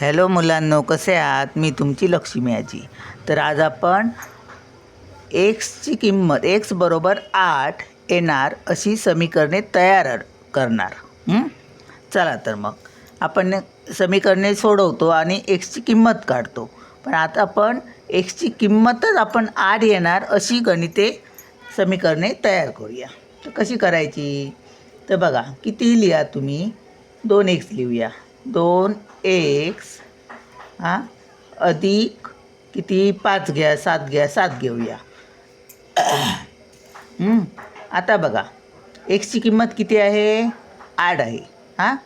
Hello मुलांनो कसे आहात? मी तुमची लक्ष्मी आजी तर आज आपण एक्सची किंमत एक्स बरोबर आठ येणार अशी समीकरणे तयार करणार. चला तर मग. आपण समीकरणे सोडवतो आणि एक्सची किंमत काढतो. पण आता आपण एक्सची किंमतच आपण आठ येणार अशी गणिते समीकरणे तयार करूया. तर कशी करायची? तर बघा किती लिहा तुम्ही? दोन एक्स लिहूया. दोन एक्स हां? अधिक किती? पाच घ्या सात घ्या सात घेऊया. आता बघा. एक्सची किंमत किती आहे? आठ आहे. हां?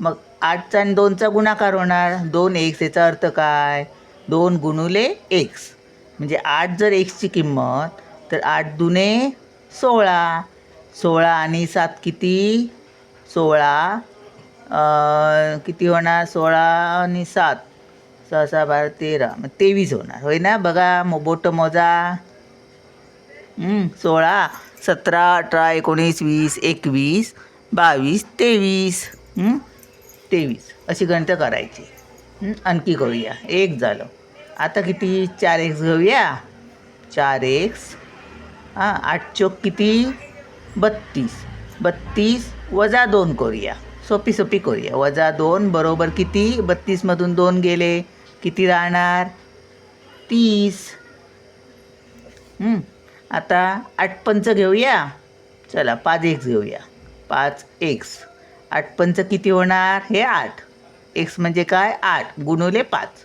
मग आठचा आणि दोनचा गुणाकार होणार. दोन एक्स याचा अर्थ काय? दोन गुणुले एक्स म्हणजे आठ जर एक्सची किंमत तर आठ दुने सोळा. सोळा आणि सात किती? सोळा. किती होणार? सोळा आणि सात. सहा सहा बारा तेरा. मग तेवीस होणार. होय ना? बघा मो बोटं मोजा सोळा सतरा अठरा एकोणीस वीस एकवीस बावीस तेवीस. तेवीस. अशी गणितं करायची. आणखी करूया. एक झालं. आता किती? चार एक्स घेऊया. चार एक्स हां आठ चोक किती? बत्तीस. बत्तीस वजा दोन करूया. सोपी सोपी करूया. वजा दोन बरोबर किती? बत्तीसमधून दोन गेले. किती राहणार? तीस. आता आठ पंच घेऊया. चला पाच एक्स घेऊया. पाच एक्स आठ पंच किती होणार? हे आठ. एक्स म्हणजे काय? आठ. गुणवले पाच.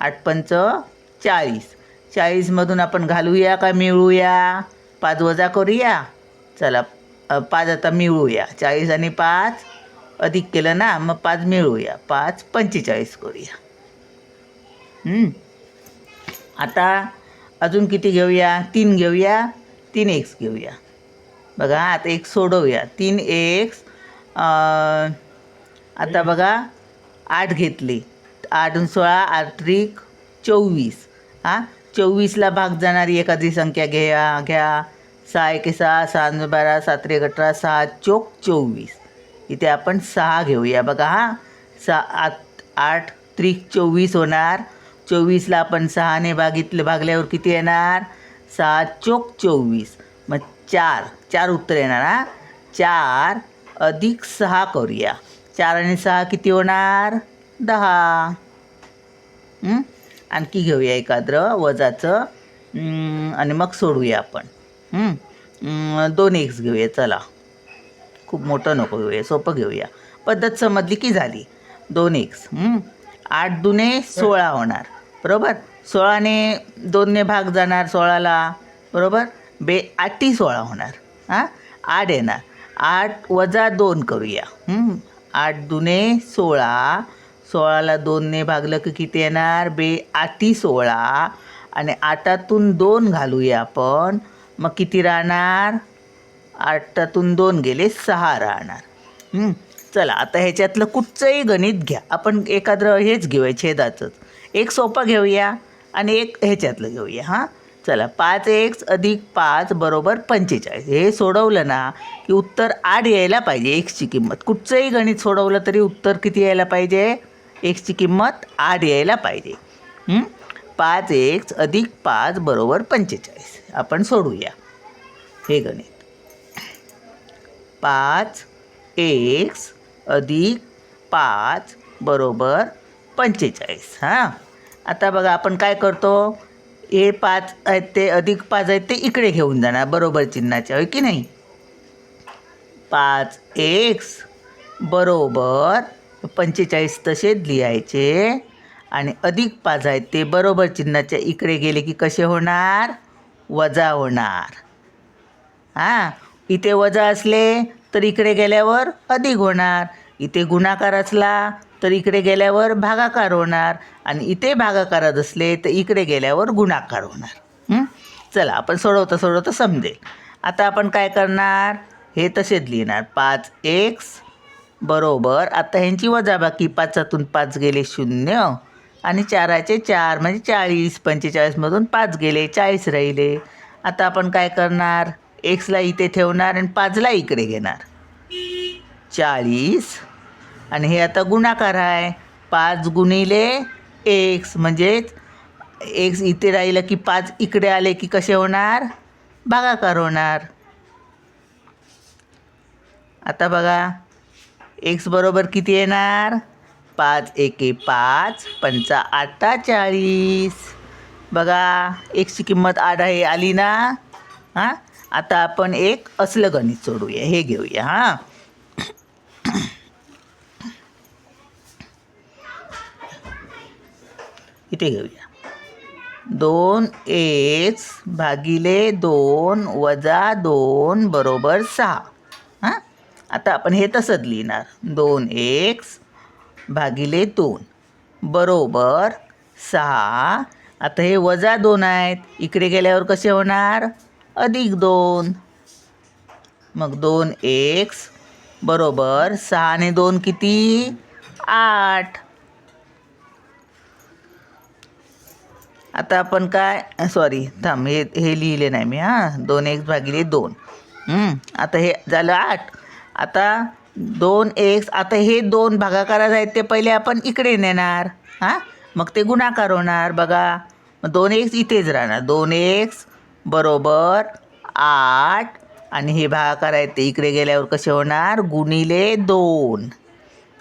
आठ पंच चाळीस. चाळीसमधून आपण घालूया का मिळूया? पाच वजा करूया. चला पाच आता मिळूया. चाळीस आणि पाच अधिक केलं ना मग पाच मिळवूया. पाच पंचेचाळीस करूया. आता अजून किती घेऊया? तीन घेऊया तीन एक्स घेऊया. बघा आता एक सोडवूया. तीन एक्स आता बघा आठ घेतली. आठ सोळा आठ त्रिक चोवीस. हां? चोवीसला भाग जाणारी एखादी संख्या घ्या घ्या. सहा एके सहा सहा बारा सात रे अठरा सहा चोक चोवीस. इथे आपण सहा घेऊया. बघा हां. सहा आठ आठ त्रिक चोवीस होणार. चोवीसला आपण सहाने भागितलं भागल्यावर किती येणार? सहा चोक चोवीस. मग चार. चार उत्तर येणार हां. चार अधिक सहा करूया. चार आणि सहा किती होणार? दहा. आणखी घेऊया एखादं वजाचं. आणि मग सोडूया आपण. दोन एक्स घेऊया चला. खूप मोठं नको घेऊया सोपं घेऊया. पद्धत समजली की झाली. दोन एक्स आठ दुने सोळा होणार. बरोबर? सोळाने दोनने भाग जाणार सोळाला. बरोबर? बे आठी सोळा होणार. हां? आठ येणार. आठ वजा दोन करूया. आठ दुने सोळा. सोळाला दोनने भागलं की किती येणार? बे आठी सोळा. आणि आठातून दोन घालूया आपण. मग किती राहणार? आठातून दोन गेले सहा राहणार. चला आता ह्याच्यातलं कुठचंही गणित घ्या. आपण एखादं हेच घेऊया छेदाचंच. एक सोपं घेऊया आणि एक ह्याच्यातलं घेऊया हां? चला पाच एक्स अधिक पाच बरोबर पंचेचाळीस. हे सोडवलं ना की उत्तर आठ यायला पाहिजे एक्सची किंमत. कुठचंही गणित सोडवलं तरी उत्तर किती यायला पाहिजे? एक्सची किंमत आठ यायला पाहिजे. पाच एक्स अधिक पाच बरोबर पंचेचाळीस. आपण सोडूया. हे गणित. पाच एक्स अधिक पाच बरोबर पंचेचाळीस हां? आता बघा आपण काय करतो? हे पाच आहेत ते अधिक पाच आहेत ते इकडे घेऊन जाणार बरोबर चिन्हाचे होय की नाही? पाच एक्स बरोबर पंचेचाळीस तसेच लिहायचे आणि अधिक पाच आहेत ते बरोबर चिन्हाच्या इकडे गेले की कसे होणार? वजा होणार. हां? इथे वजा असले तर इकडे गेल्यावर अधिक होणार. इथे गुणाकार असला तर इकडे गेल्यावर भागाकार होणार. आणि इथे भागाकारच असले तर इकडे गेल्यावर गुणाकार होणार. चला आपण सोडवता सोडवता समजेल. आता आपण काय करणार? हे तसेच लिहिणार. पाच एक्स बरोबर. आता ह्यांची वजाबाकी पाचातून पाच गेले शून्य आणि चाराचे चार म्हणजे चाळीस पंचेचाळीसमधून पाच गेले चाळीस राहिले. आता आपण काय करणार? एक्सला इथे ठेवणार आणि पाचला इकडे घेणार. चाळीस. आणि हे आता गुणाकार आहे. पाच गुणिले एक्स म्हणजेच एक्स इथे राहिलं की पाच इकडे आले की कसे होणार? भागाकार होणार. आता बघा. एक्स बरोबर किती येणार? पाच एके पाच पंचा आठा चाळीस बघा. एक्सची किंमत आठ आहे आली ना? हां? आता आपण एक असलं गणित सोडूया. हे घेऊया हां. इथे घेऊया. दोन एच भागिले दोन वजा दोन बरोबर सहा. हां? आता आपण हे तसंच लिहिणार. दोन एक्स भागिले दोन बरोबर सहा. आता हे वजा दोन आहेत. इकडे गेल्यावर कसे होणार? अधिक दोन. मग दोन एक्स बरोबर सहाने दोन किती? आठ. आता आपण काय सॉरी थांब हे हे लिहिले नाही मी हां. दोन एक्स भागिले दोन. आता हे झालं आठ. आता दोन एक्स आता हे दोन भागाकारात आहेत ते पहिले आपण इकडे नेणार हां. मग ते गुणाकार होणार बघा. मग दोन एक्स इथेच राहणार. दोन एक्स बरोबर आठ. आणि हे भागाकार आहेत ते. इकडे गेल्यावर कसे होणार? गुणिले दोन.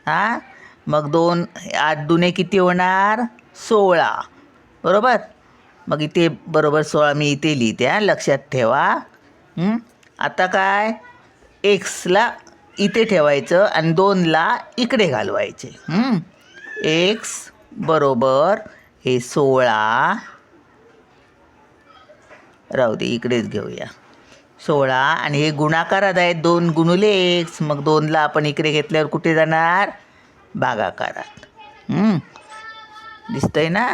हां? मग दोन आठ दुने किती होणार? सोळा. बरोबर? मग इथे बरोबर सोळा मी इथे लिहिते हां. लक्षात ठेवा. आता काय? एक्सला इथे ठेवायचं आणि दोनला इकडे घालवायचे. एक्स बरोबर हे सोळा. राहू दे इकडेच घेऊया. सोळा आणि हे गुणाकारात आहेत दोन गुणुले एक्स मग दोनला आपण इकडे घेतल्यावर कुठे जाणार? भागाकारात. दिसतंय ना?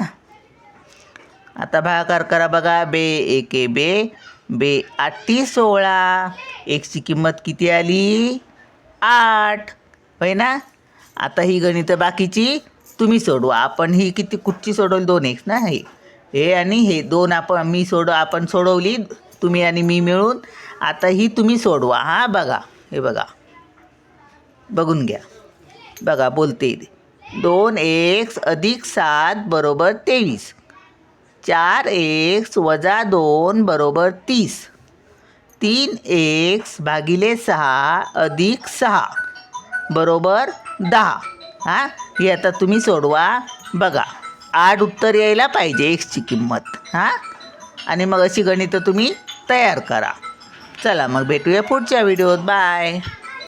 आता भागाकार करा बघा बे एके बे. बे आठी सोळा. एक्सची किंमत किती आली? आठ. होय ना? आता ही गणितं बाकीची. तुम्ही सोडवा. आपण ही किती कुठची सोडवली? दोन एक्स ना हे. हे आणि हे दोन आपण मी सोडव आपण सोडवली तुम्ही आणि मी मिळून आता ही तुम्ही सोडवा. हां बघा हे बघा. बघून घ्या. बघा बोलते. दोन एक्स अधिक सात बरोबर तेवीस. चार एक्स वजा दोन बरोबर तीस. तीन एक्स भागिले सहा अधिक सहा बरोबर दहा. हां हे आता तुम्ही सोडवा. बघा. आठ उत्तर यायला पाहिजे एक्सची किंमत. हां? आणि मग अशी गणितं तुम्ही तयार करा. चला मग भेटूया पुढच्या व्हिडिओत. बाय